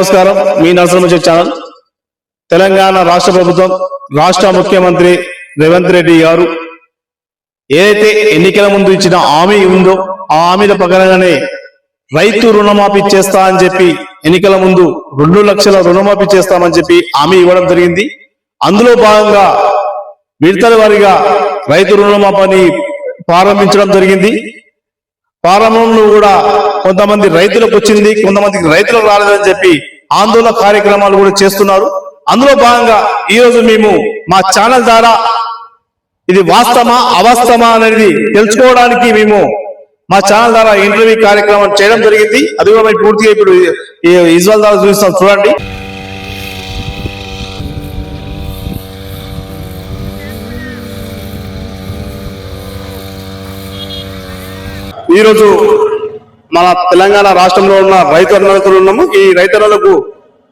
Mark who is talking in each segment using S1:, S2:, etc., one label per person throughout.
S1: నమస్కారం. మీ నరసింహ ఛానల్. తెలంగాణ రాష్ట్ర ప్రభుత్వం రాష్ట్ర ముఖ్యమంత్రి రేవంత్ రెడ్డి గారు ఏదైతే ఎన్నికల ముందు ఇచ్చిన హామీ ఉందో ఆ హామీల ప్రకారంగానే రైతు రుణమాఫీ చేస్తా అని చెప్పి ఎన్నికల ముందు రెండు లక్షల రుణమాఫీ చేస్తామని చెప్పి హామీ ఇవ్వడం జరిగింది. అందులో భాగంగా విడతల వారిగా రైతు రుణమాఫీని ప్రారంభించడం జరిగింది. ప్రారంభంలో కూడా కొంతమంది రైతులకు వచ్చింది కొంతమందికి రైతులకు రాలేదని చెప్పి ఆందోళన కార్యక్రమాలు కూడా చేస్తున్నారు. అందులో భాగంగా ఈరోజు మేము మా ఛానల్ ద్వారా ఇది వాస్తవమా అవాస్తవమా అనేది తెలుసుకోవడానికి మేము మా ఛానల్ ద్వారా ఇంటర్వ్యూ కార్యక్రమం చేయడం జరిగింది. అది కూడా మేము పూర్తిగా ఇప్పుడు ఇజ్వల్ ద్వారా చూస్తాం చూడండి. ఈరోజు మన తెలంగాణ రాష్ట్రంలో ఉన్న రైతు అన్నలకు ఉన్నాము. ఈ రైతన్నలకు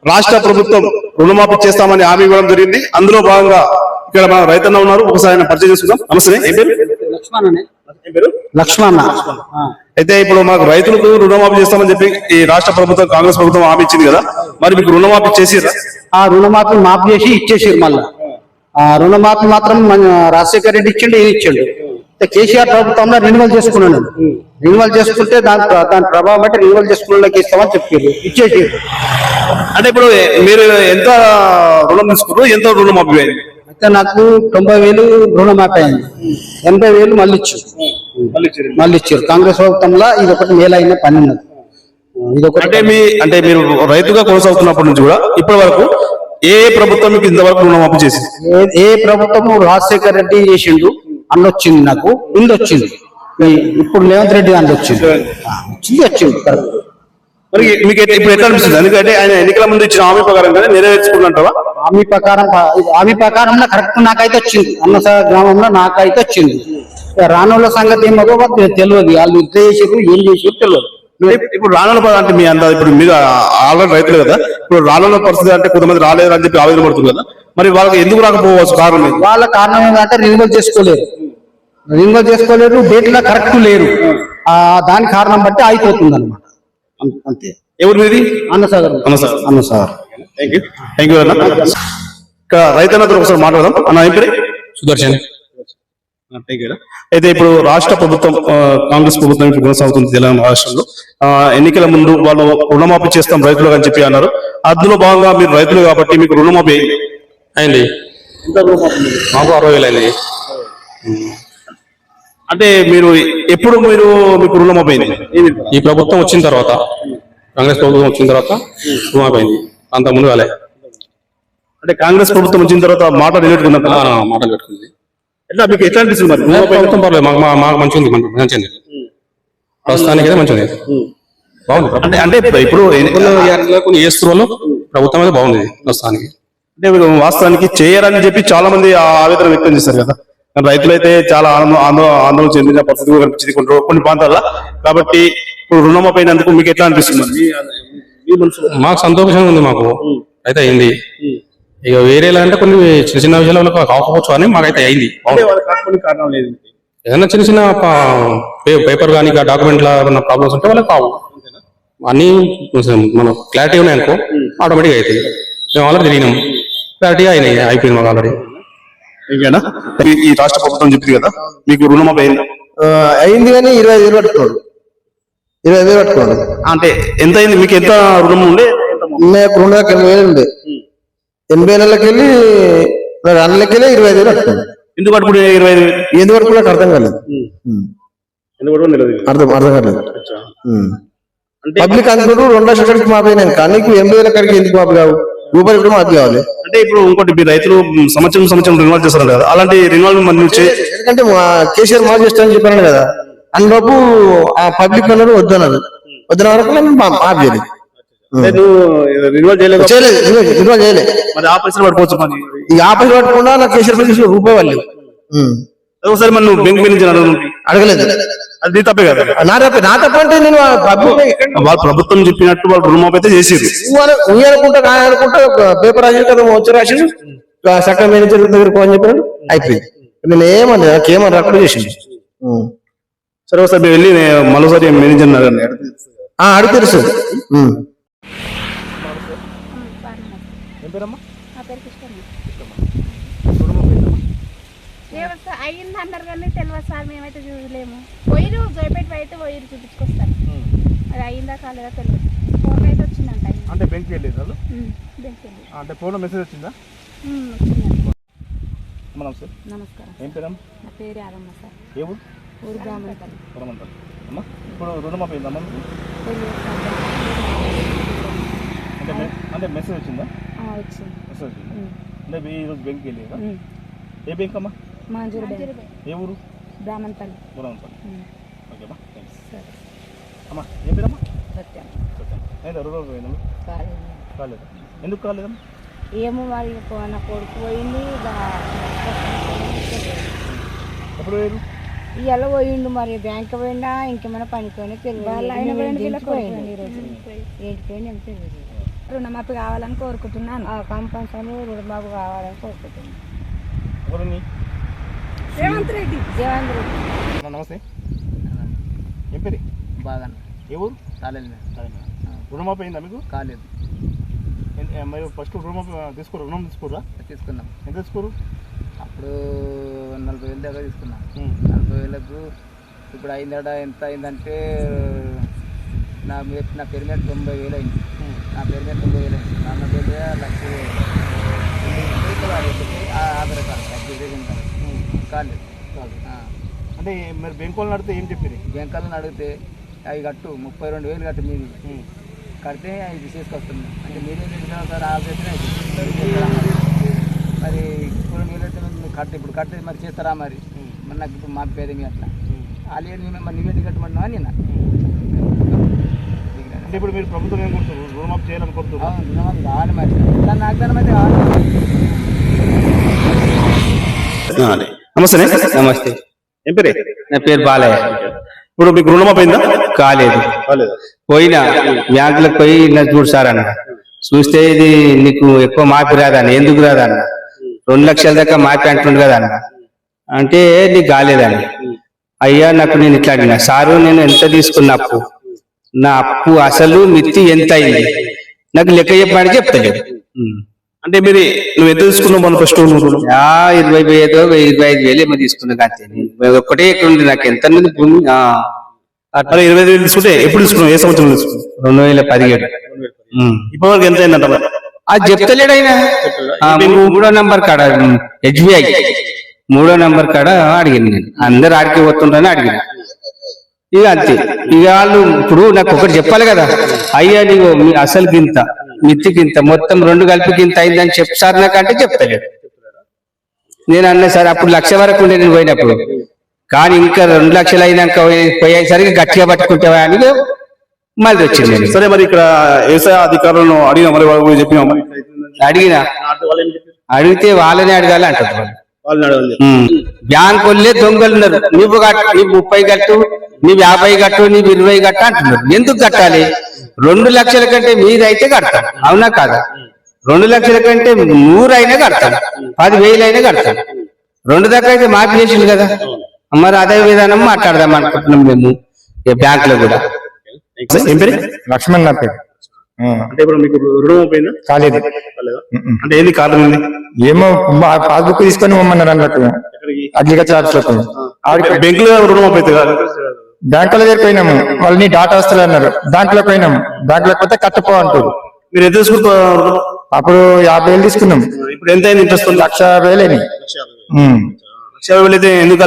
S1: రాష్ట్ర ప్రభుత్వం రుణమాఫీ చేస్తామని హామీ ఇవ్వడం జరిగింది. అందులో భాగంగా ఇక్కడ మన రైతన్న ఉన్నారు. ఒకసారి ఆయన పరిచయం చేసుకుందాం. నమస్తే. ఏం పేరు?
S2: లక్ష్మణ.
S1: అయితే ఇప్పుడు మాకు రైతులకు రుణమాఫీ చేస్తామని చెప్పి ఈ రాష్ట్ర ప్రభుత్వం కాంగ్రెస్ ప్రభుత్వం హామీ ఇచ్చింది కదా. మరి మీకు రుణమాఫీ చేసిరా
S2: ఆ రుణమాఫీ మాఫీ చేసి ఇచ్చేసారు మళ్ళా. ఆ రుణమాఫీ మాత్రం రాజశేఖర రెడ్డి ఇచ్చిండు ఈయన ఇచ్చిండు. కేసీఆర్ ప్రభుత్వంలో రెన్యువల్ చేసుకున్నాను రెన్యువల్ చేసుకుంటే దాని దాని ప్రభావం బట్టి రెన్యువల్ చేసుకున్న ఇస్తామని చెప్పారు. ఇచ్చేసారు.
S1: అంటే ఇప్పుడు మీరు ఎంత రుణం తీసుకున్నారు ఎంత రుణమాఫీ అయింది
S2: అయితే నాకు తొంభై వేలు రుణమాఫీ అయింది ఎనభై వేలు మళ్ళీ ఇచ్చారు. మళ్ళీ ఇచ్చారు. కాంగ్రెస్ ప్రభుత్వంలో ఇది ఒకటి మేలు అయిన పని ఉన్నది. ఇది ఒకటి
S1: అంటే మీ అంటే మీరు రైతుగా కొనసాగుతున్నప్పటి నుంచి కూడా ఇప్పటి వరకు ఏ ప్రభుత్వం మీకు ఇంతవరకు రుణమాఫీ చేసింది?
S2: ఏ- ఏ ప్రభుత్వము రాజశేఖర్ రెడ్డి చేసిండు అన్న వచ్చింది నాకు బిల్లు వచ్చింది ఇప్పుడు రేవంత్ రెడ్డి అని వచ్చింది. వచ్చింది వచ్చింది కరెక్ట్.
S1: మరి మీకు ఎట్లా- ఇప్పుడు ఎట్లా అనిపిస్తుంది? ఎందుకంటే ఆయన ఎన్నికల ముందు ఇచ్చిన హామీ
S2: ప్రకారం ఇది హామీ ప్రకారంలో కరెక్ట్ నాకైతే వచ్చింది. అన్నస గ్రామంలో నాకైతే వచ్చింది. రానుల సంగతి ఏమో తెలియదు. వాళ్ళు ఇంత చేసారు ఏం చేసారు తెలియదు.
S1: ఇప్పుడు రానున్న ప- అంటే మీ అంత ఇప్పుడు మీరు ఆల్రెడీ రైతులు కదా. ఇప్పుడు రానున్న పరిస్థితి అంటే కొంతమంది రాలేదు అని చెప్పి ఆవేదన పడుతుంది కదా. మరి వాళ్ళకి ఎందుకు రాకపోవచ్చు కారణం?
S2: వాళ్ళ కారణం ఏంటంటే రెన్యువల్ చేసుకోలేరు. రెన్యువల్ చేసుకోలేరు డేట్లో కరెక్ట్ లేరు. ఆ దాని కారణం బట్టి అయిపోతుంది అనమాట అంతే.
S1: ఎవరు మీది?
S2: Annasagar
S1: Annasagar.
S2: Annasagar.
S1: Thank you thank you అన్న. ఇక్కడ రైతన్నతో ఒకసారి మాట్లాడదాం. అన్న ఏం పేరు?
S3: సుదర్శన్.
S1: అయితే ఇప్పుడు రాష్ట్ర ప్రభుత్వం కాంగ్రెస్ ప్రభుత్వం ఇప్పుడు కొనసాగుతుంది తెలంగాణ రాష్ట్రంలో. ఆ, ఎన్నికల ముందు వాళ్ళు రుణమాఫీ చేస్తాం రైతులు అని చెప్పి అన్నారు. అందులో భాగంగా మీరు రైతులు కాబట్టి మీకు రుణమాఫీ అయింది.
S3: అయింది మాకు అరవై వేలు అయింది.
S1: అంటే మీరు ఎప్పుడు మీరు మీకు అయింది? ఏంది?
S3: ఈ ప్రభుత్వం వచ్చిన తర్వాత కాంగ్రెస్ ప్రభుత్వం వచ్చిన తర్వాత రుణమాపోయింది అంతకుముందు కాలే.
S1: అంటే కాంగ్రెస్ ప్రభుత్వం వచ్చిన తర్వాత మాట నిలబెట్టుకున్నారు
S3: ఆ, మాటలు పెట్టుకుంది
S1: ఎట్లా మీకు ఎట్లా అనిపిస్తుంది మరి?
S3: ప్రభుత్వం పర్లేదు. మాకు మా- మాకు మంచిగా ఉంది మంచి- మంచిగా ఉంది. ప్రస్తుతానికి అయితే మంచిగా ఉంది. బాగుంది.
S1: అంటే అంటే ఇప్పుడు
S3: కొన్ని చేస్తున్న వాళ్ళు ప్రభుత్వం అయితే బాగుంది ప్రస్తుతానికి.
S1: అంటే మీరు వాస్తవానికి చేయరని చెప్పి చాలా మంది ఆ ఆవేదన వ్యక్తం చేశారు కదా. కానీ రైతులైతే చాలా ఆనందం ఆందోళన ఆందోళన చెందిన పరిస్థితి కూడా కనిపించింది కొన్ని కొన్ని ప్రాంతాల్లో. కాబట్టి ఇప్పుడు రుణమాఫీ అయినందుకు మీకు ఎట్లా అనిపిస్తుంది?
S3: మాకు సంతోషంగా ఉంది మాకు. అయితే అయింది. ఇక వేరేలా అంటే కొన్ని చిన్న చిన్న విషయాలు వాళ్ళకి కాకపోవచ్చు అని మాకైతే అయింది. ఏదైనా చిన్న చిన్న పా- పే- పేపర్ కానీ డాక్యుమెంట్ లా ఉన్న ప్రాబ్లమ్స్ ఉంటే వాళ్ళకి కావు. అన్ని మనం క్లారిటీ ఉన్నాయి అనుకో ఆటోమేటిక్ అవుతాయి మేము ఆల్రెడీ తిరిగినాం క్లారిటీ అయినాయి అయిపోయింది మాకు ఆల్రెడీ
S1: ఇంకేనా ఈ- ఈ రాష్ట్ర ప్రభుత్వం చెప్పింది కదా మీకు రుణమాఫీ అయిందా?
S4: అయింది కానీ ఇరవై ఐదు వేలు పట్టుకోడు. ఇరవై ఐదు వేలు పట్టుకోడు.
S1: అంటే ఎంత అయింది? మీకు ఎంత రుణం ఉండే?
S4: మేము రెండు వేల ఎనభై వేలు ఉండే. ఎనభై నెలలకి వెళ్ళి అన్నలకి వెళ్ళి ఇరవై ఐదు వేలు పట్టుకోండి
S1: ఎందుకు పట్టుకుంటే ఇరవై ఐదు వేలు?
S4: ఎందుకు నాకు అర్థం కాలేదు. అర్థం అర్థం కాలేదు. పబ్లిక్ అనుకుంటూ రెండు లక్షల కడికి మాపోయినాం కానీ ఎనభై వేల కడికి ఎందుకు మాపు కావు? రూపాయలు ఇప్పుడు మాకు కావాలి.
S1: అంటే ఇప్పుడు ఇంకోటి మీ రైతులు సంవత్సరం సంవత్సరం రినివల్ చేస్తారు కదా అలాంటి రినివల్ మరి నువ్వు చే-
S4: ఎందుకంటే కేసీఆర్ మాకు చేస్తానని చెప్పాను కదా. అందులోపు ఆ పబ్లిక్ అన్నారు వద్దన్నారు. వద్దన వరకు మాపు చేయలేదు.
S1: చేయలేదు
S4: చేయలేదు
S1: మరి ఆ పట్టుకోవచ్చు మరి.
S4: ఈ ఆపరేషన్ పట్టకుండా నాకు కేసీఆర్ రూపాయి వాళ్ళు.
S1: ఒకసారి నువ్వు బెంక్ నుంచి అడగను
S4: అడగలేదు.
S1: అది తప్పే కదా.
S4: నా తప్ప నా తప్ప అంటే నేను
S1: వాళ్ళు ప్రభుత్వం చెప్పినట్టు వాళ్ళు రుణమాఫీ అయితే చేసేది
S4: ఉయ్య అనుకుంటా నా అనుకుంటా ఒక పేపర్ రాసి కదా వచ్చి రాసి సక్క మేనేజర్ దగ్గరకు అని చెప్పాను అయిపోయింది. నేను ఏమన్నా నాకేమన్నా రాకుండా చేసింది.
S1: సరే ఒకసారి వెళ్ళి మరోసారి మేనేజర్
S4: అడిగి తెలుసు
S5: అయింది అన్నారు కానీ తెలియదు సార్ మేమైతే చూడలేము. పోయిరు జోయపేట అయితే పోయిరు చూపించుకొస్తారు. అది అయిందా కాలేదా తెలియదు ఫోన్ అయితే వచ్చిందంట.
S1: అంటే బెంక్ వెళ్ళేది వాళ్ళు?
S5: ఉమ్, దేనికెళ్ళి.
S1: అంటే ఫోన్లో మెసేజ్ వచ్చిందా? నమస్తే.
S5: నమస్కారం
S1: ఏం పేరమ్మ
S5: నా పేరు యాదమ్మ సార్.
S1: ఏ ఊరు?
S5: ఊరు
S1: పొరమంటారు అమ్మ ఇప్పుడు రుణమాఫీ మీకు? అంటే అంటే మెసేజ్ వచ్చిందా?
S5: వచ్చింది.
S1: మెసేజ్ వచ్చిందా? అంటే ఈరోజు బెంక్ వెళ్ళేదా. ఏ బెంక్ అమ్మా?
S5: బ్యాంక్.
S1: ఏ ఊరు?
S5: బ్రాహ్మణపల్లి.
S1: పొరమంటారు
S5: ఉమ్,
S1: ఓకే అమ్మా థ్యాంక్స్
S5: సరే.
S1: అమ్మా ఏం పేరమ్మా?
S5: సత్యం.
S1: సత్యం. అయితే రుణమాఫీ పోయిందా మీకు?
S5: కాలేదు
S1: కాలేదు? ఎందుకు కాలేదమ్మా?
S5: ఏమో మరి నా కొడుకు పోయింది
S1: ఎప్పుడు వేరు
S5: ఇవాళ పోయిండు మరి బ్యాంక్ పోయిందా ఇంకేమైనా పనిపోయినా తెలియదు ఏంటి పోయింది ఏం తెలియదు రుణమాఫీ కావాలని కోరుకుంటున్నాను. కంపల్సరీ రుణమాఫీ కావాలని కోరుకుంటున్నాను. రేవంత్ రెడ్డి. రేవంత్ రెడ్డి.
S1: అమ్మా, నమస్తే. ఏం పేరు?
S6: బాగా
S1: ఏ ఊరు?
S6: కాలేదు?
S1: రుణమాఫీ అయిందా మీకు?
S6: కాలేదు.
S1: మరి ఫస్ట్ రుణమాఫీ తీసుకోరు? రుణం తీసుకోరా?
S6: తీసుకున్నాం.
S1: ఎంత తీసుకోరు?
S6: అప్పుడు నలభై వేల దాకా తీసుకున్నాం. నలభై వేలకు ఇప్పుడు అయిందట ఎంత అయిందంటే నా మీద నా పేరు మీద తొంభై వేలు అయింది. నా పేరు మీద తొంభై వేలు అయింది. నా పేరు మీద లక్ష ఆధార్ కార్డు అప్లికేషన్ కార్డు కాలేదు ఆ.
S1: అంటే మరి బ్యాంక్ వాళ్ళని అడిగితే ఏం చెప్పారు
S6: బ్యాంకులను అడిగితే అవి కట్టు ముప్పై రెండు వేలు కట్టు మీది. కడితే ఇది చేసుకొస్తుంది అంటే మీరే చేసిన సార్ ఆ చేసిన మరి? ఇప్పుడు వేలు అయితే మీరు కట్టు ఇప్పుడు కడితే మరి చేస్తారా మరి? మరి నాకు ఇప్పుడు మా పేరు మీ అట్లా. వాళ్ళు మేము మరి నువ్వేది కట్టమంటున్నావా నిన్న?
S1: అంటే ఇప్పుడు మీరు ప్రభుత్వం ఏం కొడుతున్నారు రుణమాఫీ చేయాలని కొడుతున్నారు
S6: అవును, రుణమాఫీ కావాలి మరి. దాని వాగ్దానం అయితే కావాలి.
S1: నమస్తే
S7: నమస్తే.
S1: ఏం పేరే?
S7: నా పేరు బాలయ్య.
S1: ఇప్పుడు మీకు రుణమాఫీ అయిందా
S7: కాలేదు. పోయినా బ్యాంకులకు పోయి చూడు సార్ అన్న చూస్తే ఇది నీకు ఎక్కువ మాపి రాదన్న. ఎందుకు రాదన్న? రెండు లక్షల దాకా మాపి అంటుండు కదా అన్న అంటే నీకు కాలేదని అయ్యా నాకు నేను ఇట్లా అడిగిన. సారు నేను ఎంత తీసుకున్న అప్పు? నా అప్పు అసలు మిత్తి ఎంత అయింది? నాకు లెక్క చెప్పమని చెప్తలేదు.
S1: అంటే మీరు నువ్వు ఎంత తీసుకున్నావు మన ఫస్ట్
S7: ఇరవై ఐదు ఇరవై ఐదు వేలు ఏమో తీసుకున్నా అంతే నేను ఒక్కటే ఇక్కడ ఉంది నాకు? ఎంత ఉంది. భూమి ఆ, అట్లా
S1: అరే ఇరవై ఐదు వేలు తీసుకుంటే ఎప్పుడు తీసుకున్నావు? ఏ సంవత్సరం తీసుకున్నావు?
S7: రెండు వేల పదిహేడు. ఉం.
S1: ఇప్పటివరకు ఎంత అయిందంట?
S7: అది చెప్తలేడు ఆయన. మూడో నంబర్ కాడ హెచ్బిఐ మూడో నంబర్ కాడ అడిగింది నేను. అందరు ఆడికి పోతుండ్రని అడిగిన. ఇక అంతే. ఇక వాళ్ళు ఇప్పుడు నాకు ఒకటి చెప్పాలి కదా. అయ్యా నీవు మీ అసలు గింత. మిత్తి గింత మొత్తం రెండు కలిపి గింత అయిందని చెప్పు సార్ నాకంటే చెప్తలేడు. నేను అన్నా సార్ అప్పుడు లక్ష వరకు ఉండే నేను పోయినప్పుడు. కానీ ఇంకా రెండు లక్షలు అయినాక పోయే- పోయేసరికి గట్టిగా పట్టుకుంటావా అని మళ్ళీ వచ్చింది.
S1: సరే మరి ఇక్కడ వ్యవసాయ అధికారులను అడిగిన మరి చెప్పినా.
S7: అడిగిన? అడిగితే వాళ్ళనే అడగాలి అంటారు వాళ్ళు.
S1: వాళ్ళని అడగాలి
S7: ఉమ్. బ్యాంక్ వాళ్ళే దొంగలు ఉన్నారు. నువ్వు కట్టు నీవు ముప్పై కట్టు నీవు యాభై కట్టు నీవు ఇరవై కట్టు అంటున్నారు. ఎందుకు కట్టాలి? రెండు లక్షల కంటే మీరైతే కడతాను అవునా కాదా? రెండు లక్షల కంటే నూరైనా కడతాను పది వేలైనా కడతాను రెండు దాకా అయితే మాఫీ చేసింది కదా. మరి అదే విధానం మాట్లాడదాం అనుకుంటున్నాం మేము. ఈ బ్యాంక్లో కూడా
S8: లక్ష్మణ్ నా పేరు.
S1: అంటే ఇప్పుడు మీకు రుణమాఫీ అయిందా
S8: కాలేదు. ఉమ్మ్.
S1: అంటే ఏంది కారణం ఏంది?
S8: ఏమో మా పాస్బుక్ తీసుకొని పోమన్నారు అన్నట్టు అగ్రికల్చర్ ఆఫీస్లకు
S1: బ్యాంక్లో రుణమాఫీ అయితే కాదు?
S8: బ్యాంకులో దగ్గర పోయినాము. వాళ్ళు నీ డాటా వస్తుంది అన్నారు. బ్యాంకులో పోయినాము. బ్యాంకులో పోతే కట్టపో అంటారు.
S1: మీరు ఎంత తీసుకుంటారు? రుణం?
S8: అప్పుడు యాభై వేలు తీసుకున్నాం.
S1: ఇప్పుడు ఎంత ఇంట్రెస్ట్
S8: లక్ష వేలు అయినాయి.
S1: లక్ష యాభై వేలు. అయితే ఎందుకు?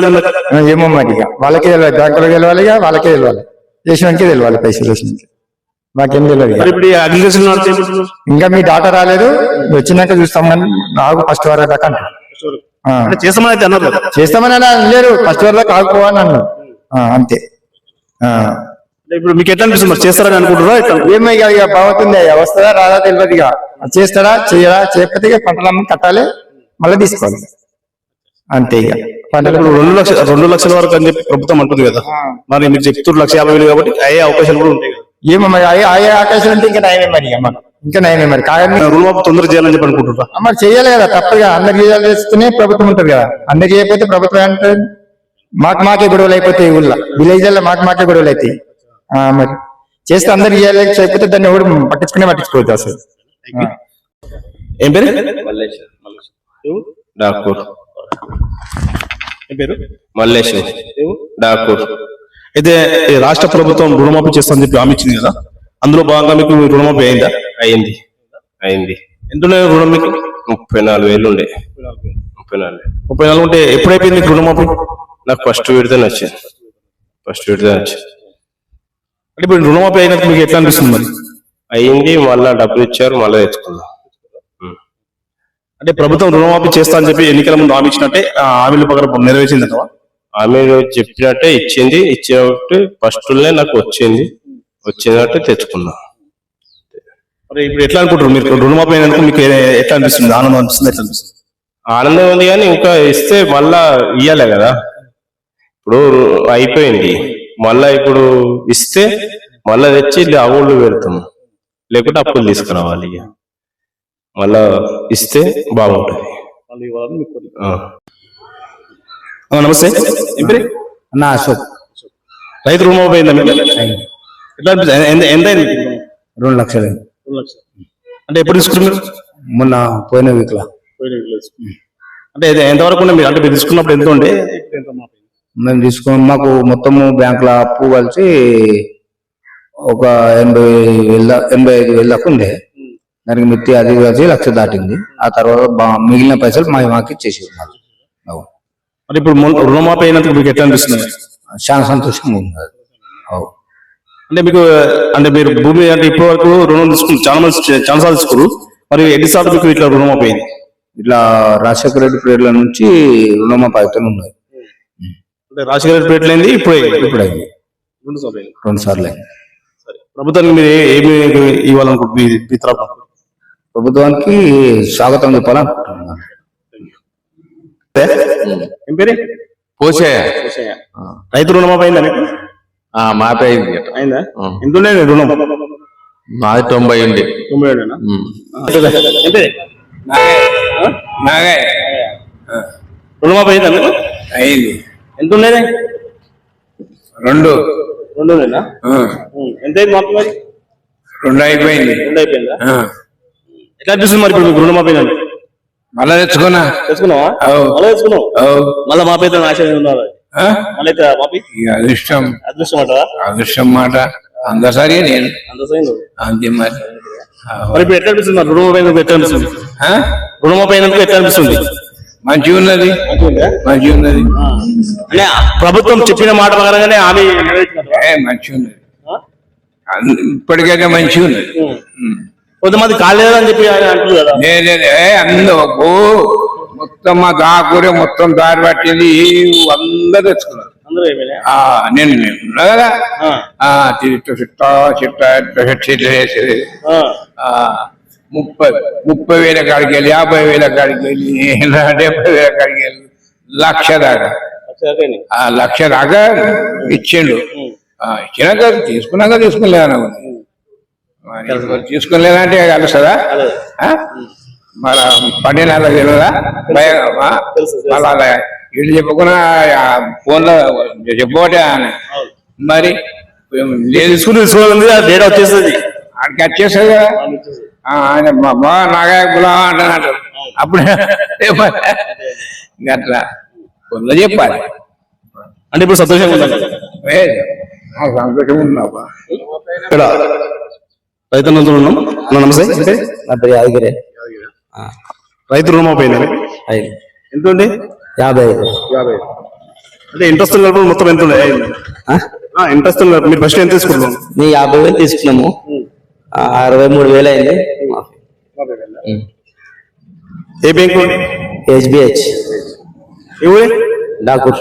S8: ఏమో మరి ఇక. వాళ్ళకే తెలియాలి బ్యాంకులో తెలియాలి వాళ్ళకే తెలియాలి చేసినాకే తెలియాలి పైసలు వేసినాక మాకేం తెలియదు
S1: అగ్రికల్చర్
S8: ఇంకా మీ డాటా రాలేదు వచ్చినాక చూస్తాం కానీ నాకు ఫస్ట్ వరకు దాకా అంటారు
S1: చేస్తామని అన్నారు
S8: చేస్తామని లేరు ఫస్ట్ వరకు కాకపోవని అన్నారు. ఆ, అంతే.
S1: ఇప్పుడు మీకు ఎట్లా అనిపిస్తుంది మరి? చేస్తారని అనుకుంటారా
S8: ఏమో ఇక బాగుతుంది ఇక వస్తుందా రాదా తెలియదు ఇక. చేస్తారా చేయరా చేయకపోతే ఇక పంటలు అమ్మి కట్టాలి మళ్ళీ తీసుకోవాలి. అంతే ఇక. పంటలు
S1: రెండు లక్షల రెండు లక్షల వరకు అని చెప్పి ప్రభుత్వం అంటుంది కదా. మరి మీరు చెప్తున్నారు లక్ష యాభై వేలు కాబట్టి అయ్యే అవకాశాలు కూడా ఉంటాయి
S8: ఏమో మరి అయ్యే అయ్యే ఆకాశం అంటే ఇంకా నయమే మరి ఇక మాకు ఇంకా నయమే మరి. కానీ
S1: రుణమాఫీ తొందరగా చేయాలని చెప్పి అనుకుంటున్నా
S8: మరి చేయాలి కదా తప్పగా అందరు చేయాలి చేస్తేనే ప్రభుత్వం ఉంటుంది కదా. అందరు చేయకపోతే ప్రభుత్వం అంటే మాకు మాకే గొడవలు అయిపోతాయి ఊళ్ళో. విలేజ్లో మాకు మాకే గొడవలు అవుతాయి ఆ, మరి. చేస్తే అందరు చేయాలి చేయకపోతే దాన్ని ఎవరు పట్టించుకునే పట్టించుకోవద్దు అసలు.
S1: ఏం పేరు?
S7: డాక్టర్
S1: మీ పేరు?
S9: మల్లేశం డాకూర్.
S1: అయితే ఈ రాష్ట్ర ప్రభుత్వం రుణమాఫీ చేస్తామని చెప్పి హామీ ఇచ్చింది కదా? అందులో భాగంగా మీకు రుణమాఫీ అయిందా?
S9: అయింది. అయింది.
S1: ఎంత రుణం మీకు?
S9: ముప్పై నాలుగు వేలు ఉండే. ముప్పై నాలుగు.
S1: ముప్పై నాలుగు ఉంటే ఎప్పుడైపోయింది మీకు రుణమాఫీ?
S9: నాకు ఫస్ట్ విడతనే వచ్చింది ఫస్ట్ విడతనే వచ్చింది
S1: అంటే ఇప్పుడు రుణమాఫీ అయినందుకు మీకు ఎట్లా అనిపిస్తుంది మరి?
S9: అయింది మళ్ళా డబ్బులు ఇచ్చారు మళ్ళీ తెచ్చుకున్నాం.
S1: అంటే ప్రభుత్వం రుణమాఫీ చేస్తా అని చెప్పి ఎన్నికల ముందు హామీ ఇచ్చినట్టే హామీల ప్రకారం నెరవేర్చింది అంటవా
S9: ఆమె చెప్పినట్టే ఇచ్చింది. ఇచ్చినట్టు ఫస్ట్ నాకు వచ్చింది. వచ్చినట్టు తెచ్చుకున్నా.
S1: మరి ఇప్పుడు ఎట్లా అనుకుంటారు మీరు అయినందుకు మీకు ఎట్లా అనిపిస్తుంది? ఆనందం అనిపిస్తుంది? ఎట్లా అనిపిస్తుంది?
S9: ఆనందం ఉంది కానీ ఇంకా ఇస్తే మళ్ళా ఇయ్యాలే కదా. ఇప్పుడు అయిపోయింది. మళ్ళా ఇప్పుడు ఇస్తే మళ్ళా తెచ్చి అవ్వుళ్ళు పెడతాం. లేకుంటే అప్పులు తీసుకురావాలి ఇక. మళ్ళా ఇస్తే బాగుంటుంది. ఆ.
S1: ఆ, నమస్తే. ఏం పేరు?
S10: నా అశోక్.
S1: రైతు అయిందా? మీకు ఎట్లా అనిపిస్తుంది? ఎంత ఎంత అయింది?
S10: రెండు లక్షలు.
S1: అంటే ఎప్పుడు తీసుకున్నారు?
S10: మొన్న పోయిన వీక్లో
S1: అంటే ఎంతవరకు ఉండే మీరు? అంటే మీరు తీసుకున్నప్పుడు ఎంత ఉండే?
S10: మేము తీసుకున్నాం. మాకు మొత్తము బ్యాంక్లో అప్పు కలిసి ఒక ఎనభై వేల ఎనభై ఐదు వేల దాకా ఉండే. దానికి మిత్తి అది కలిసి లక్ష దాటింది. ఆ తర్వాత మిగిలిన పైసలు మా మాకు ఇచ్చేసి ఉన్నారు.
S1: మరి ఇప్పుడు రుణమాఫీ అయినందుకు మీకు ఎట్లా అనిపిస్తుంది?
S10: చాలా సంతోషంగా ఉంది.
S1: అంటే మీకు అంటే మీరు భూమి అంటే ఇప్పటి వరకు రుణం తీసుకుని చాలా మంది చాలా సార్లు తీసుకున్నారు. మరి ఎన్నిసార్లు మీకు ఇట్లా రుణమాఫీ అయింది?
S10: ఇట్లా రాజశేఖర రెడ్డి పీరియడ్ల నుంచి రుణమాఫీ అవుతూనే ఉన్నది
S1: అంటే రాజశేఖర పేటలు అయింది ఇప్పుడే
S10: ఇప్పుడు అయింది. రెండు సార్లు అయింది.
S1: ప్రభుత్వానికి మీరు ఏమి ఇవ్వాలనుకుంటున్నారు?
S10: ప్రభుత్వానికి స్వాగతం చెప్పాలనుకుంటున్నాను.
S1: ఏం? పేరు?
S11: పోసే
S1: రైతు రుణమాఫీ అయిందా మీకు
S11: మాపే అయింది
S1: అయిందా? ఎంత ఉండే రుణం?
S11: మాది తొంభై ఉంది.
S1: తొంభై?
S12: నాగే
S1: రుణమాఫీ అయిందా మీకు
S12: అయింది.
S1: ఎంత ఉండేది
S12: రెండు.
S1: రెండు ఎంత అయింది మరి?
S12: రెండు అయిపోయింది.
S1: రెండు అయిపోయిందా? ఎట్లా అనిపిస్తుంది మరి ఇప్పుడు మీకు రుణమాఫీ అయిందండి
S12: మళ్ళా తెచ్చుకున్నా?
S1: తెచ్చుకున్నావా. మళ్ళీ తెచ్చుకున్నావు? అయితే ఆశ ఉన్నారు
S12: అదృష్టం.
S1: అదృష్టం అంటారా
S12: అదృష్టం మాట. అందసారి నేను
S1: అంత
S12: మరి.
S1: మరి ఎట్లా అనిపిస్తుంది ఎట్లా అనిపిస్తుంది అయినందుకు ఎట్లా అనిపిస్తుంది
S12: మంచిగా ఉన్నది. మంచిగా ఉన్నది.
S1: అంటే ప్రభుత్వం చెప్పిన మాట ప్రకారంగానే హామీ
S12: మంచిగా ఉన్నది ఇప్పటికైతే మంచిగా ఉన్నది
S1: కొంతమంది కాలేదని చెప్పి ఆయన అంటారు కదా.
S12: మొత్తం మా దాకూరే మొత్తం దారి పట్టింది. అందరూ తెచ్చుకున్నారు. నేను కదా చిట్టా చిట్టా ముప్పై ముప్పై వేల కాడికి వెళ్ళి యాభై వేల కాడికి వెళ్ళి డెబ్బై వేల కాడికి వెళ్ళి లక్ష దాకా. ఆ లక్ష దాకా ఇచ్చిండు. ఆ, ఇచ్చినాక తీసుకున్నాక తీసుకునేదా తీసుకోలేదంటే కలుస్తుందా? మన పన్నెండు నెలలకు తెలియదా? అలా వీళ్ళు చెప్పకుండా ఫోన్లో చెప్పబోటే మరి
S1: తీసుకుని డేటా వచ్చేస్తుంది.
S12: ఆడికి వచ్చేస్తుంది కదా? ఆ, ఆయన మా- మా నాగాయ గులాం అంటున్నాడు. అప్పుడు అట్లా కొంత చెప్పాలి.
S1: అంటే ఇప్పుడు సంతోషంగా ఉందండి
S12: ఏ, నాకు సంతోషం ఉందబ్బా
S1: ఇక్కడ రైతు ఉన్నాం. నమస్తే. అంటే
S10: నా పేరు యాదగిరి.
S1: రైతు రుణమాఫీ అయింది.
S10: ఐదు
S1: ఎంత ఉండే
S10: యాభై ఐదు.
S1: యాభై అంటే ఇంట్రెస్ట్ కలిపి మొత్తం ఎంత ఉండే ఇంట్రెస్ట్ మీరు ఫస్ట్ ఎంత తీసుకుంటున్నాం
S13: మీ యాభై వేలు తీసుకున్నాము. అరవై మూడు వేలు అయింది.
S1: ఏ బ్యాంక్?
S13: హెచ్బిహెచ్. డాకూర్.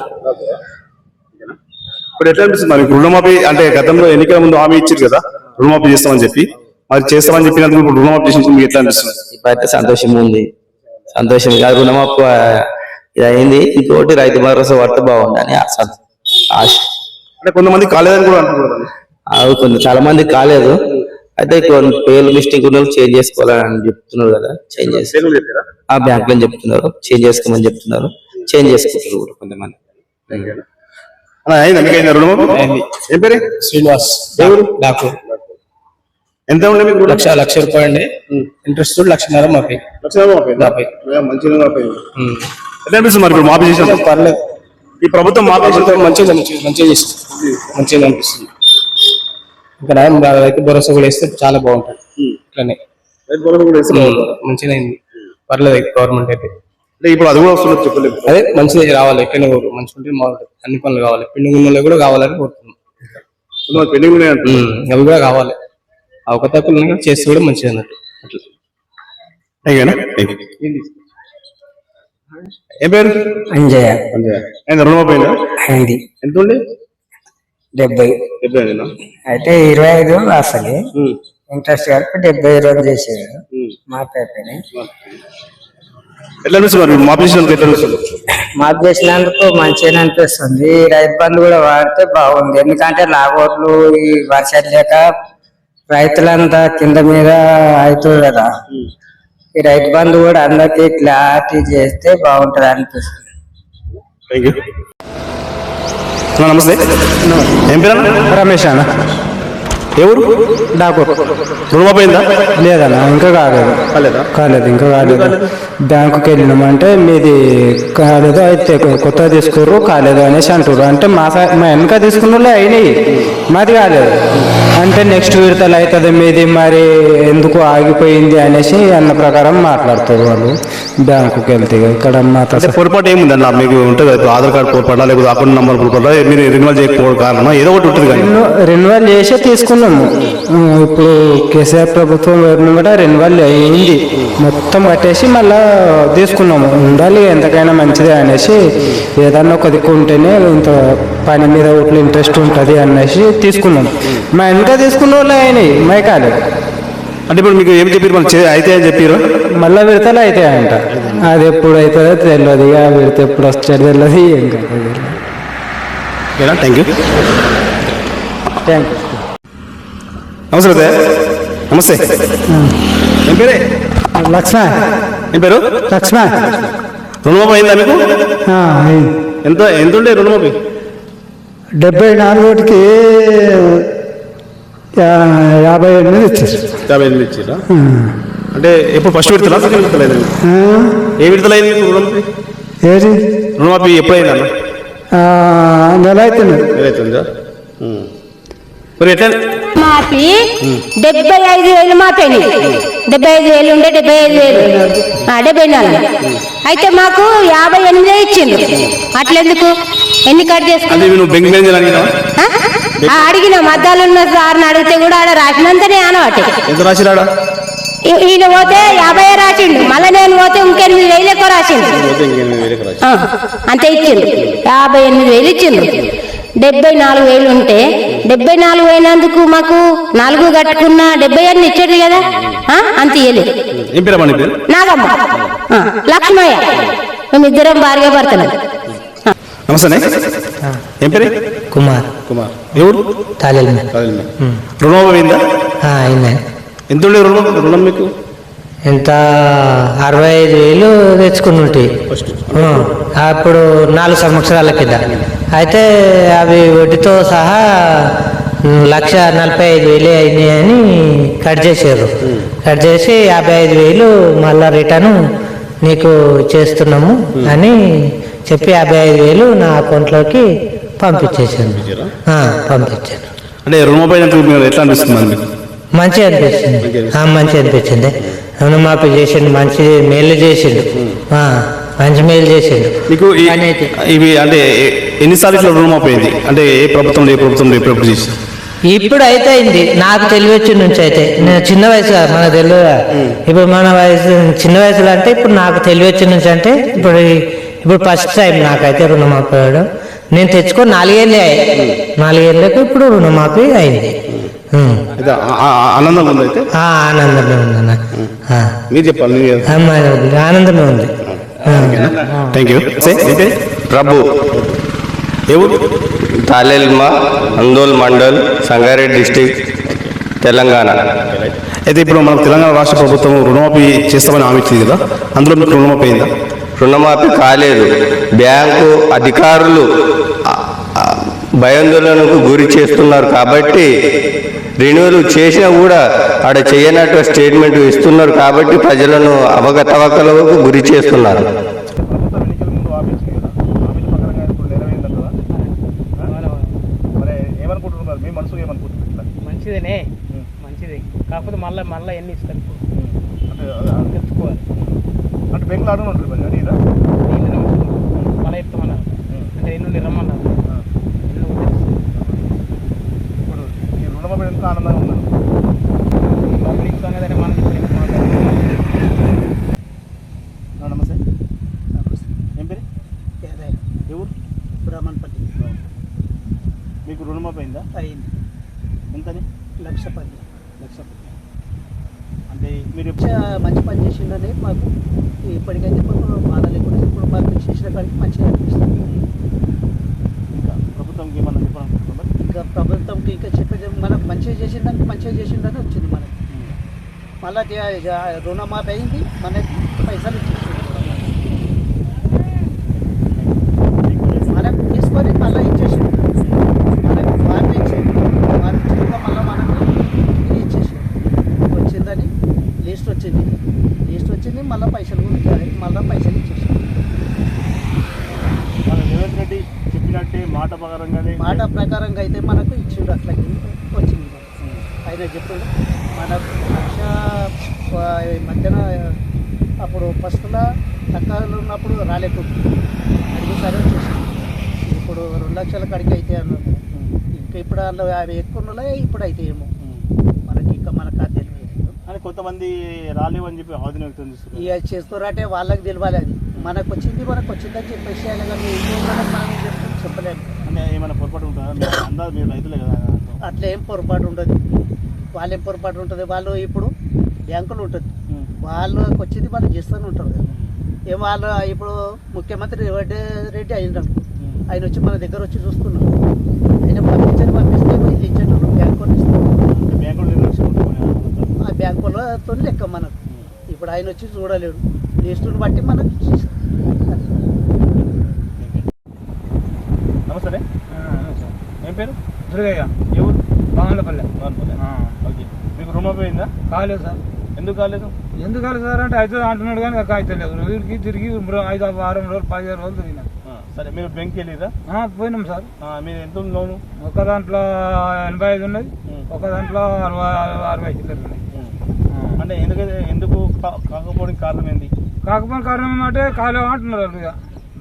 S1: ఇప్పుడు ఎట్లా అనిపిస్తుంది మరి? రుణమాఫీ అంటే గతంలో ఎన్నికల ముందు హామీ ఇచ్చారు కదా. రుణమాఫీ చేస్తామని చెప్పి. మరి చేస్తామని చెప్పినందుకు ఇప్పుడు రుణమాఫీ చేసినందుకు మీకు ఎట్లా అనిపిస్తుంది?
S13: ఇప్పుడైతే సంతోషం ఉంది. సంతోషం కాదు రుణమాపు ఇది అయింది ఇంకోటి రైతు భరోసా పడితే బాగుండని ఆశ ఆశ.
S1: అంటే కొంతమంది కాలేదని కూడా అంటున్నారు
S13: అవి కొంత చాలా మంది కాలేదు. అయితే కొన్ని పేర్లు మిస్టేక్ ఉన్న చేంజ్ చేసుకోవాలని చెప్తున్నారు కదా చేంజ్ చేసి. ఆ బ్యాంక్లో చెప్తున్నారు చేంజ్ చేసుకోమని చెప్తున్నారు చేంజ్ చేసుకుంటారు కూడా కొంతమంది.
S1: రుణమాఫీ?
S14: శ్రీనివాస్. డాకూర్
S1: ఎంత ఉండే మీకు?
S14: లక్ష లక్ష రూపాయలు అండి. ఇంట్రెస్ట్ లక్షన్నర మాఫీ
S1: లక్ష. మంచిగా మాఫీ ఎట్లా అనిపిస్తుంది మరి ఇప్పుడు చేసిన?
S14: పర్లేదు.
S1: ఈ ప్రభుత్వం మాఫీ
S14: ప్రభుత్వం మంచిగా మంచిగా మంచిగా చేస్తుంది. మంచిగా అనిపిస్తుంది. ఇంకా నయం రైతు భరోసా కూడా వేస్తే చాలా బాగుంటుంది. ఇట్లానే. మంచిగా అయింది. పర్లేదు గవర్నమెంట్ అయితే.
S1: అంటే ఇప్పుడు అది కూడా వస్తున్నది చెప్పలేదు.
S14: అదే మంచిది రావాలి ఎక్కడైనా కూడా మంచిగా ఉంటే అన్ని పనులు కావాలి. పెండింగ్ ఉన్న వాళ్ళు కూడా కావాలని కోరుతున్నాం.
S1: పెండింగ్
S14: అవి కూడా కావాలి. అవకతవకలు ఉన్నాయి కదా, చేస్తే కూడా మంచిది అన్నట్టు. అట్లా
S1: అయ్యేనా? Thank you. ఏం పేరు?
S15: అంజయ్య.
S1: అయిందా రుణమాఫీ అయిందా
S15: అయింది.
S1: ఎంత ఉండే?
S15: డెబ్బై.
S1: డెబ్బై అయిందా
S15: అయితే ఇరవై ఐదు అసలు ఇంట్రెస్ట్ కలిపి డెబ్బై రెండు చేసేది మా పేపర్
S1: ఎట్లా అనిపిస్తుంది మాఫీ చేసినందుకు ఎట్లా అనిపిస్తుంది?
S15: మాకు చేసినందుకు మంచిగా అనిపిస్తుంది. ఈ రైతు బంధు కూడా వాడితే బాగుంది. ఎందుకంటే లాగోట్లు ఈ వర్షాలు లేక రైతులంతా కింద మీద అవుతుంది కదా. ఈ రైతు బంధు కూడా అందరికి క్లారిటీ చేస్తే బాగుంటది అనిపిస్తుంది.
S1: థ్యాంక్ యూ నమస్తే. ఏం పేరు?
S15: రమేష్ అన్న.
S1: ఎవరు
S15: డాకూర్.
S1: రుణమాఫీ అయిందా
S15: లేదన్న ఇంకా కాలేదు.
S1: కాలేదా?
S15: కాలేదు ఇంకా కాలేదు. బ్యాంకుకి వెళ్ళినామంటే మీది కాలేదు అయితే కొత్తగా తీసుకుర్రు కాలేదు అనేసి అంటారు అంటే మా మా వెనక తీసుకున్న వాళ్ళే అయినాయి. మాది కాలేదు. అంటే నెక్స్ట్ విడతలు అవుతుంది మీది మరి ఎందుకు ఆగిపోయింది అనేసి అన్న ప్రకారం మాట్లాడుతారు వాళ్ళు. బ్యాంకుకి వెళ్తే ఇక్కడ మా
S1: అంటే పొరపాటు ఏముంది అన్న మీకు ఉంటుంది కదా, ఇప్పుడు ఆధార్ కార్డు పొరపాటు లేకపోతే అకౌంట్ నెంబర్ పొరపాటు మీరు రినివల్ చేయకపోవడం కారణం ఏదో ఒకటి ఉంటుంది కానీ
S15: రెన్యువల్ చేసే తీసుకున్నాము. ఇప్పుడు కేసీఆర్ ప్రభుత్వం కూడా రెన్యువల్ అయ్యింది మొత్తం కట్టేసి మళ్ళా తీసుకున్నాము. ఉండాలి ఎంతకైనా మంచిదే అనేసి ఏదన్నా ఒక దిక్కు ఉంటేనే ఇంత పని మీద ఒకటి ఇంట్రెస్ట్ ఉంటుంది అనేసి తీసుకున్నాం మా వెనక తీసుకున్న వాళ్ళు అయినాయి మై కాలేదు
S1: అంటే ఇప్పుడు మీకు ఏం చెప్పారు మనం చే- అయితే అని చెప్పారు
S15: మళ్ళా విడతలు అవుతాయంట అది ఎప్పుడు అవుతుందో తెలియదు ఇక విడత ఎప్పుడు వస్తాడు తెలియదు ఏం కాదు
S1: ఓకేనా? థ్యాంక్ యూ
S15: థ్యాంక్ యూ
S1: నమస్తే. నమస్తే. ఏం పేరే?
S15: లక్ష్మణ
S1: ఏం పేరు?
S15: లక్ష్మణ
S1: రుణమాఫీ అయిందా మీకు? ఎంత ఎంత ఉండే రుణమాఫీ?
S15: డెబ్బై నాలుగోటికి యాభై ఎనిమిది ఇచ్చారు.
S1: యాభై ఎనిమిది ఇచ్చిరా? అంటే ఎప్పుడు ఫస్ట్ విడతలా సెకండ్? ఏ విడతలు అయింది మీకు రుణమాఫీ?
S15: ఏది?
S1: రుణమాఫీ ఎప్పుడైంది అన్న?
S15: ఆ, నెల అవుతుంది
S1: మరి ఎట్లా?
S16: మాపి డెబ్బై ఐదు వేలు మాపేని డెబ్బై ఐదు వేలు ఉండే డెబ్బై ఐదు వేలు. డెబ్బై నాలుగు అయితే మాకు యాభై ఎనిమిదే ఇచ్చిండు అట్లెందుకు? ఎన్ని కట్ చేసుకుని అడిగిన మద్దాలు ఉన్న సార్ని అడిగితే కూడా ఆడ రాసినంతనే అనవాటి
S1: ఎంత రాసిరాడా
S16: ఈయన పోతే యాభై రాసిండు మళ్ళీ నేను పోతే ఇంకెనిమిది వేలు ఎక్కువ రాసిండు. అంతే ఇచ్చిండు. యాభై ఎనిమిది వేలు ఇచ్చిండు. డెబ్బై నాలుగు వేలు ఉంటే డెబ్బై నాలుగు అయినందుకు మాకు నాలుగు కట్టుకున్న డెబ్బై అన్ని ఇచ్చాడు కదా? అంత ఇయ్యలేదు. నాగమ్మ. లక్ష్మయ్య. మేమిద్దరం భార్య భర్తలు.
S1: నమస్తే ఏం పేరు?
S15: కుమార్.
S1: కుమార్. ఎవరు?
S15: తాళిల్
S1: రుణమాఫీ అయిందా?
S15: అయింది.
S1: ఎంత ఉండే రుణం? రుణం మీకు?
S15: ఎంత? అరవై ఐదు వేలు తెచ్చుకుని ఉంటాయి ఆ, అప్పుడు నాలుగు సంవత్సరాల కింద. అయితే అవి వడ్డీతో సహా లక్ష నలభై ఐదు వేలు అయినాయని కట్ చేసారు కట్ చేసి యాభై ఐదు వేలు మళ్ళా రిటర్న్ నీకు చేస్తున్నాము అని చెప్పి యాభై ఐదు వేలు నా అకౌంట్లోకి పంపించేసాను ఆ, పంపించాను.
S1: అంటే రుణమాఫీ ఎట్లా అనిపిస్తుంది
S15: మంచిగా అనిపించింది. ఆ, మంచిగా అనిపించింది. రుణమాఫీ చేసిండు మంచి మేలు చేసిండు. మంచి మేలు చేసిండు.
S1: మీకు. ఇవి అంటే ఎన్నిసార్లు ఇట్లా రుణమాఫీ అయింది? అంటే ఏ ప్రభుత్వం ఏ ప్రభుత్వం ఎప్పుడెప్పుడు చేసి
S15: ఇప్పుడు అయితే అయింది. నాకు తెలివచ్చి నుంచి అయితే. నేను చిన్న వయసు కాదు మనకు తెలియదు? ఇప్పుడు మన వయసు చిన్న వయసులో అంటే ఇప్పుడు నాకు తెలివచ్చి నుంచి అంటే ఇప్పుడు ఇప్పుడు ఫస్ట్ టైం నాకైతే రుణమాఫీ అవ్వడం నేను తెచ్చుకొని నాలుగేళ్ళే నాలుగేళ్ళకి ఇప్పుడు రుణమాఫీ అయింది. ఉం.
S1: అయితే ఆ- ఆ- ఆ- ఆనందంగా ఉంది అయితే?
S15: ఆనందమే ఉందన్న.
S1: మీరు చెప్పాలి
S15: ఆనందమే ఉంది.
S1: Thank you
S11: Prabhu.
S1: ఎవరు?
S11: తాలెల్మ అందోల్ మండల్ సంగారెడ్డి డిస్టిక్ తెలంగాణ.
S1: అయితే ఇప్పుడు మన తెలంగాణ రాష్ట్ర ప్రభుత్వం రుణమాఫీ చేస్తామని హామీ ఇచ్చింది కదా అందులో మీకు రుణమాఫీ అయిందా?
S11: రుణమాఫీ కాలేదు. బ్యాంకు అధికారులు భయాందోళనకు గురి చేస్తున్నారు కాబట్టి రెన్యువల్ చేసినా కూడా ఆడ చేయనట్టు స్టేట్మెంట్ ఇస్తున్నారు కాబట్టి ప్రజలను అవకతవకలకు గురి చేస్తున్నారు.
S6: మంచిదే. కాకపోతే మళ్ళీ మళ్ళీ ఎన్ని ఇస్తారు తెచ్చుకోవాలి
S17: బెంగళూరు ఉంటుంది మరి అడిగిరా
S6: నీళ్ళు మళ్ళీ ఎత్తామన్నారు అంటే ఎన్నుండి రమ్మన్నారు.
S17: ఇప్పుడు ఈ రుణమాఫీ ఎంత ఆనందంగా ఉన్నారు?
S6: పబ్లిక్ సంగతి మనం ఇప్పుడు ఇంకా మాట్లాడాలి.
S17: ఆ, నమస్తే ఏం పేరు ఎవరు
S18: బ్రాహ్మణపల్లి
S17: మీకు రుణమాఫీ అయిందా
S18: అయింది
S17: ఎంతని
S18: లక్ష పది
S17: లక్ష అంటే మీరు
S18: మంచి పని చేసిండని మాకు ఇప్పటికైతే ఇప్పుడు బాధ లేకుండా ఇప్పుడు మాకు చేసిన కాడికి మంచిగా అనిపిస్తుంది
S17: ఇంకా ప్రభుత్వంకి ఏమన్నా చెప్పాలనుకుంటున్నారు
S18: ఇంకా ప్రభుత్వంకి ఇంకా చెప్పేది మనకు మంచిగా చేసిందని మంచిగా చేసిందని వచ్చింది మనకి. మళ్ళా రుణమాఫీ అయింది మనకి పైసలు ఇచ్చేసింది మనకు తీసుకొని మళ్ళీ ఇచ్చేసింది మనకు వారిని ఇచ్చేది వారి ఇచ్చినాక మళ్ళీ మనకు ఇది ఇచ్చేసింది వచ్చిందని లిస్ట్ వచ్చింది లిస్ట్ వచ్చింది మళ్ళీ పైసలు కూడా ఇచ్చారు మళ్ళీ పైసలు ఇచ్చేసింది
S17: మన రేవంత్ రెడ్డి చెప్పినట్టే మాట ప్రకారంగానే
S18: మాట ప్రకారంగా అయితే మనకు ఇచ్చిండు అట్లకి వచ్చింది మనకు. ఆయన చెప్పిండు మనకు లక్ష మధ్యన అప్పుడు ఫస్ట్లో తక్కువలో ఉన్నప్పుడు రాలేకుండా అడిగి సరే వచ్చేసింది ఇప్పుడు రెండు లక్షల కాడికి అయితే అన్నారు ఇంకా ఇప్పుడు అందులో యాభై ఎక్కువ ఉన్నాయి ఇప్పుడు అయితే ఏమో. మనకి ఇంకా మనకు ఆ తెలియదు
S17: అని కొంతమంది రాలేవు అని చెప్పి చేస్తున్నారు.
S18: ఇక చేస్తారంటే వాళ్ళకి తెలియాలి అది. మనకు వచ్చింది మనకు వచ్చిందని చెప్పేసి ఆయన కానీ మనం చెప్పలేము.
S17: అంటే ఏమైనా పొరపాటు ఉంటుందా? మీరు అందాజు మీరు రైతులే కదా.
S18: అట్లా ఏం పొరపాటు ఉండదు. వాళ్ళు ఏం పొరపాటు ఉంటుంది? వాళ్ళు ఇప్పుడు బ్యాంకులు ఉంటుంది. వాళ్ళకి వచ్చింది వాళ్ళు చేస్తూనే ఉంటారు కదా. ఏం వాళ్ళు ఇప్పుడు ముఖ్యమంత్రి రేవంత్ రెడ్డి అయిండు ఆయన వచ్చి మన దగ్గర వచ్చి చూస్తున్నాం ఆయన పంపించని పంపిస్తే వీళ్ళు ఇచ్చేటప్పుడు బ్యాంకు ఆ బ్యాంకులతో లెక్క మనకు. ఇప్పుడు ఆయన వచ్చి చూడలేడు. లిస్టుని బట్టి మనకు
S17: నమస్తే ఏం పేరు?
S6: దుర్గయ్య.
S17: ఎవరు
S6: బాగుండపల్లె
S17: బాగుంది రుణమాఫీ అయిందా
S6: కాలేదు సార్.
S17: ఎందుకు కాలేదు?
S6: ఎందుకు కాలేదు సార్ అంటే అయితే అంటున్నాడు కానీ నాకు అయితే లేదు. వీరికి తిరిగి ఐదు వారం రోజులు పదిహేను రోజులు తిరిగినా.
S17: సరే మీరు బ్యాంక్కి వెళ్ళిరా?
S6: పోయినాం సార్.
S17: మీరు ఎంత ఉంది లోను?
S6: ఒక దాంట్లో ఎనభై ఐదు ఉన్నది ఒక దాంట్లో అరవై అరవై చిల్లర ఉన్నాయి
S17: అంటే ఎందుకైతే ఎందుకు కా- కాకపోవడానికి కారణం ఏంది?
S6: కాకపోతే కారణం ఏమంటే కాలేవు అంటున్నారు ఇక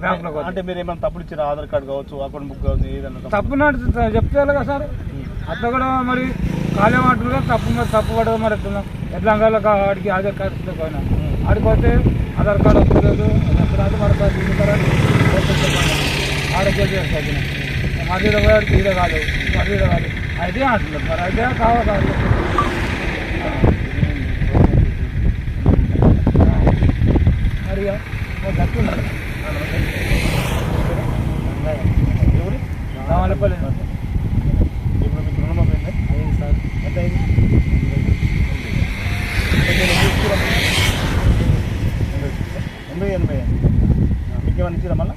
S6: బ్యాంకులో
S17: అంటే మీరు ఏమైనా తప్పులు ఇచ్చారా? ఆధార్ కార్డు కావచ్చు అకౌంట్ బుక్ కావచ్చు ఏదైనా తప్పు-
S6: తప్పు చెప్తే కదా సార్? అట్లా కూడా మరి కాలేం అంటున్నారు తప్పు మరి తప్పు పడదు మరి ఎట్లా ఎట్లా అంగాల? ఆడికి ఆధార్ కార్డు ఇస్తే పోయినా. ఆడికి పోతే ఆధార్ కార్డు వస్తలేదు. తర్వాత మరి దీని తర్వాత ఆడకే చేస్తాను మధ్యలో పోయాడికి ఇదే కాదు. మధ్యలో కాదు. అయితే అంటున్నారు. మరి అయితే కావాలి మరి ఇక ఒక గట్టు ఉన్నది
S17: ఎవరు
S6: రావాలపల్లి
S17: ఇప్పుడు మీకు రుణమాఫీ అయిందా
S6: అయింది సార్
S17: ఎంత అయింది ఎనభై ఎనభై మీకు ఏమైనా ఇచ్చిరా మళ్ళీ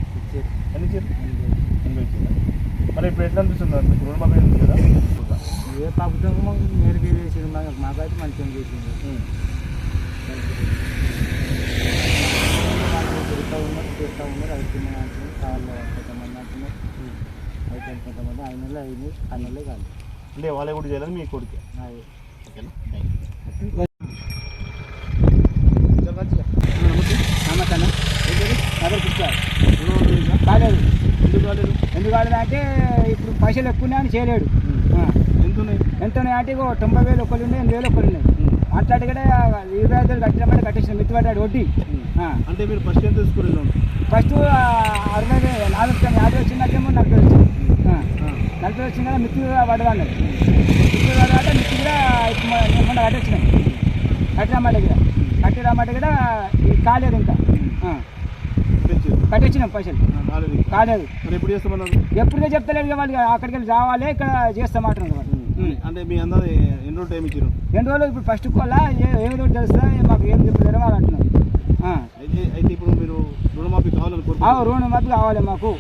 S17: ఎన్ని ఇచ్చారు ఎనభై ఇచ్చారా మరి ఇప్పుడు ఎట్లా అనిపిస్తుంది మీకు రుణమాఫీ అయింది కదా
S6: ఏ ప్రభుత్వం మాకు చేసింది మాకైతే మంచిగా చేసింది తిరుగుతూ ఉన్నారు చేస్తూ ఉన్నారు అవుతున్నాయి అంటున్నారు కావాలి కొంతమంది అంటున్నారు అయితే కొంతమంది ఐదు నెలలు కాదు
S17: అంటే వాళ్ళే కూడా చేయాలని మీ కొడుకే ఓకేనా
S6: కాలేదు ఎందుకు కాలేదు ఎందుకు కాలేదు అంటే ఇప్పుడు పైసలు ఎక్కువ ఉన్నాయని చేయలేడు
S17: ఎంత ఉన్నాయి
S6: ఎంత ఉన్నాయి అంటే తొంభై వేలు ఒకళ్ళు ఉన్నాయి ఎనిమిది వేలు ఒకళ్ళు ఉన్నాయి అట్లాంటి కూడా ఇరవై ఐదు వేలు కట్టినప్పుడు కట్టేసిన మిత్తి పడ్డాడు వడ్డీ.
S17: అంటే మీరు ఫస్ట్ ఎంత తీసుకోలేదు లోన్
S6: ఫస్ట్ అరవై నాలుగు యాభై వచ్చిందంటేమో నలభై వచ్చింది ఆ. నలభై వచ్చింది కదా మిత్తి కూడా పడదన్నాడు మిత్తి పడదంటే మిత్తి కూడా మొన్న- మొన్న కట్టొచ్చినాం కట్టిరామాట కూడా కట్టిరామాట కూడా కాలేదు ఇంకా. కట్టొచ్చినాం పైసలు.
S17: కాలేదు ఎప్పుడు చేస్తామన్నారు?
S6: ఎప్పుడుగా చెప్తలేదు వాళ్ళు అక్కడికి వెళ్ళి రావాలి ఇక్కడ చేస్తామంటున్నారు వాళ్ళు.
S17: అంటే మీ అందరూ ఎన్ని రోజులు టైం ఇచ్చారు
S6: రెండు రోజులు ఇప్పుడు ఫస్ట్ కోలా ఏదో తెలుస్తా మాకు ఏం చెప్పి తెలవాలంటున్నారు. ఆ.
S17: అయితే ఇప్పుడు మీరు రుణమాఫీ కావాలని
S6: రుణమాఫీ కావాలి మాకు.